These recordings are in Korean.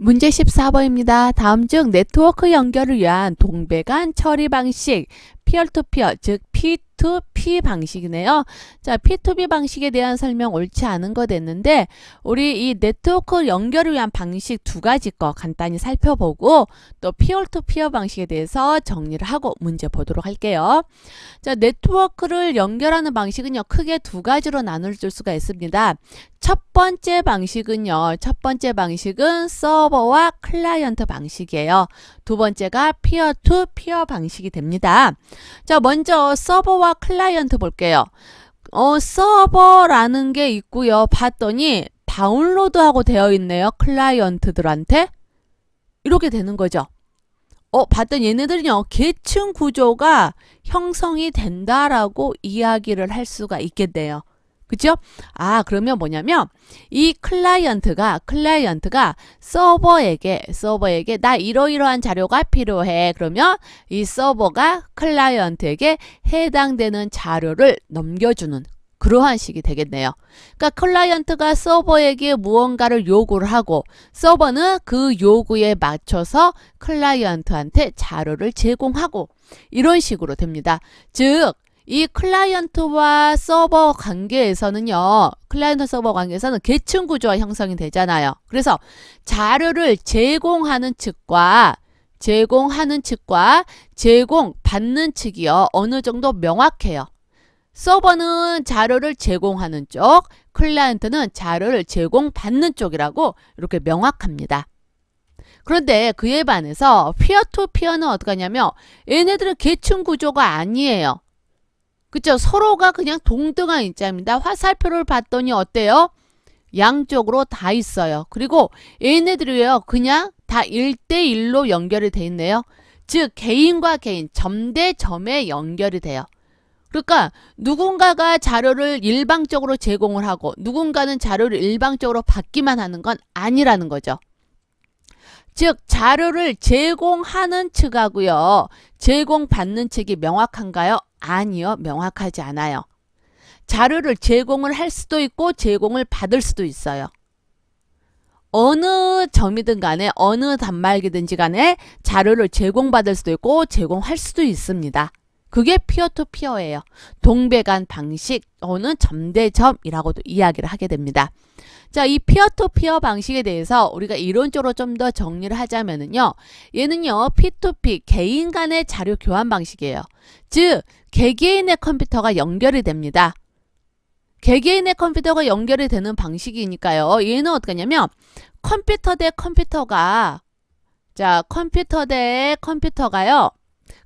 문제 14번입니다. 다음 중 네트워크 연결을 위한 동배 간 처리 방식, 피어투피어, 즉 P2P 방식이네요. 자, P2P 방식에 대한 설명 옳지 않은 거 됐는데 우리 이 네트워크 연결을 위한 방식 두 가지 거 간단히 살펴보고 또 피어투피어 방식에 대해서 정리를 하고 문제 보도록 할게요. 자, 네트워크를 연결하는 방식은요. 크게 두 가지로 나눌 수가 있습니다. 첫 번째 방식은요. 첫 번째 방식은 서버와 클라이언트 방식이에요. 두 번째가 피어 투 피어 방식이 됩니다. 자, 먼저 서버와 클라이언트 볼게요. 어, 서버라는 게 있고요. 봤더니 다운로드하고 되어 있네요. 클라이언트들한테. 이렇게 되는 거죠. 어, 봤더니 얘네들은요. 계층 구조가 형성이 된다라고 이야기를 할 수가 있겠네요. 그죠? 아, 그러면 뭐냐면 이 클라이언트가 클라이언트가 서버에게 서버에게 나 이러이러한 자료가 필요해. 그러면 이 서버가 클라이언트에게 해당되는 자료를 넘겨주는 그러한 식이 되겠네요. 그러니까 클라이언트가 서버에게 무언가를 요구를 하고 서버는 그 요구에 맞춰서 클라이언트한테 자료를 제공하고 이런 식으로 됩니다. 즉, 이 클라이언트와 서버 관계에서는요, 클라이언트 서버 관계에서는 계층 구조가 형성이 되잖아요. 그래서 자료를 제공하는 측과 제공하는 측과 제공받는 측이요, 어느 정도 명확해요. 서버는 자료를 제공하는 쪽, 클라이언트는 자료를 제공받는 쪽이라고 이렇게 명확합니다. 그런데 그에 반해서 피어투피어는 어떻게 하냐면 얘네들은 계층 구조가 아니에요. 그죠? 서로가 그냥 동등한 입장입니다. 화살표를 봤더니 어때요? 양쪽으로 다 있어요. 그리고 얘네들이요. 그냥 다 1대1로 연결이 돼 있네요. 즉 개인과 개인, 점 대 점에 연결이 돼요. 그러니까 누군가가 자료를 일방적으로 제공을 하고 누군가는 자료를 일방적으로 받기만 하는 건 아니라는 거죠. 즉 자료를 제공하는 측하고요. 제공받는 측이 명확한가요? 아니요. 명확하지 않아요. 자료를 제공을 할 수도 있고 제공을 받을 수도 있어요. 어느 점이든 간에 어느 단말기든지 간에 자료를 제공받을 수도 있고 제공할 수도 있습니다. 그게 피어투피어예요. 동배간 방식 또는 점대점이라고도 이야기를 하게 됩니다. 자, 이 피어투피어 방식에 대해서 우리가 이론적으로 좀 더 정리를 하자면은요. 얘는요, P2P 개인 간의 자료 교환 방식이에요. 즉, 개개인의 컴퓨터가 연결이 됩니다. 개개인의 컴퓨터가 연결이 되는 방식이니까요. 얘는 어떻게 하냐면 컴퓨터 대 컴퓨터가 자, 컴퓨터 대 컴퓨터가요.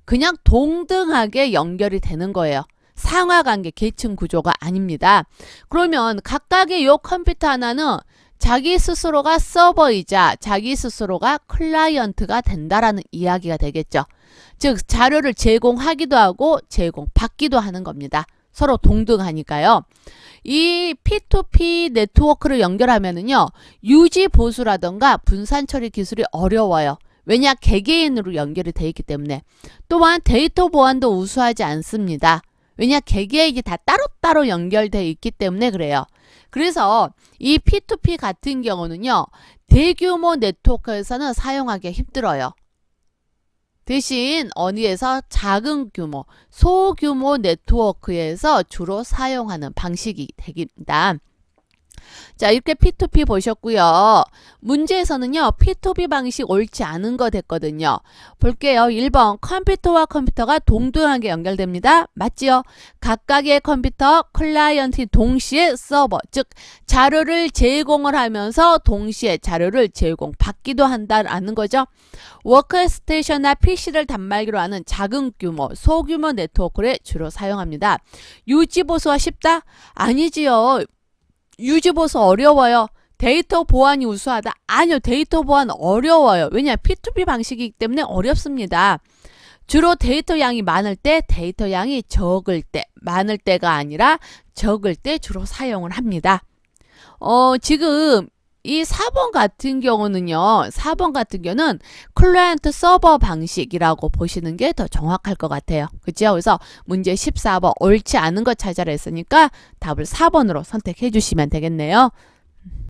그냥 동등하게 연결이 되는 거예요. 상하관계 계층 구조가 아닙니다. 그러면 각각의 요 컴퓨터 하나는 자기 스스로가 서버이자 자기 스스로가 클라이언트가 된다라는 이야기가 되겠죠. 즉 자료를 제공하기도 하고 제공받기도 하는 겁니다. 서로 동등하니까요. 이 P2P 네트워크를 연결하면은요. 유지 보수라던가 분산 처리 기술이 어려워요. 왜냐 개개인으로 연결이 돼 있기 때문에 또한 데이터 보안도 우수하지 않습니다. 왜냐 개개인이 다 따로따로 연결돼 있기 때문에 그래요. 그래서 이 P2P 같은 경우는요. 대규모 네트워크에서는 사용하기 힘들어요. 대신 어디에서 작은 규모, 소규모 네트워크에서 주로 사용하는 방식이 되겠습니다. 자, 이렇게 P2P 보셨고요. 문제에서는요. P2P 방식 옳지 않은 거 됐거든요. 볼게요. 1번 컴퓨터와 컴퓨터가 동등하게 연결됩니다. 맞지요? 각각의 컴퓨터 클라이언트 동시에 서버, 즉 자료를 제공을 하면서 동시에 자료를 제공받기도 한다는 거죠. 워크스테이션이나 PC를 단말기로 하는 작은 규모, 소규모 네트워크를 주로 사용합니다. 유지 보수가 쉽다? 아니지요. 유지보수 어려워요. 데이터 보안이 우수하다. 아니요. 데이터 보안 어려워요. 왜냐? P2P 방식이기 때문에 어렵습니다. 주로 데이터 양이 많을 때, 데이터 양이 적을 때, 많을 때가 아니라 적을 때 주로 사용을 합니다. 어, 지금 이 4번 같은 경우는요. 4번 같은 경우는 클라이언트 서버 방식이라고 보시는 게 더 정확할 것 같아요. 그죠? 그래서 문제 14번 옳지 않은 것 찾아라 했으니까 답을 4번으로 선택해 주시면 되겠네요.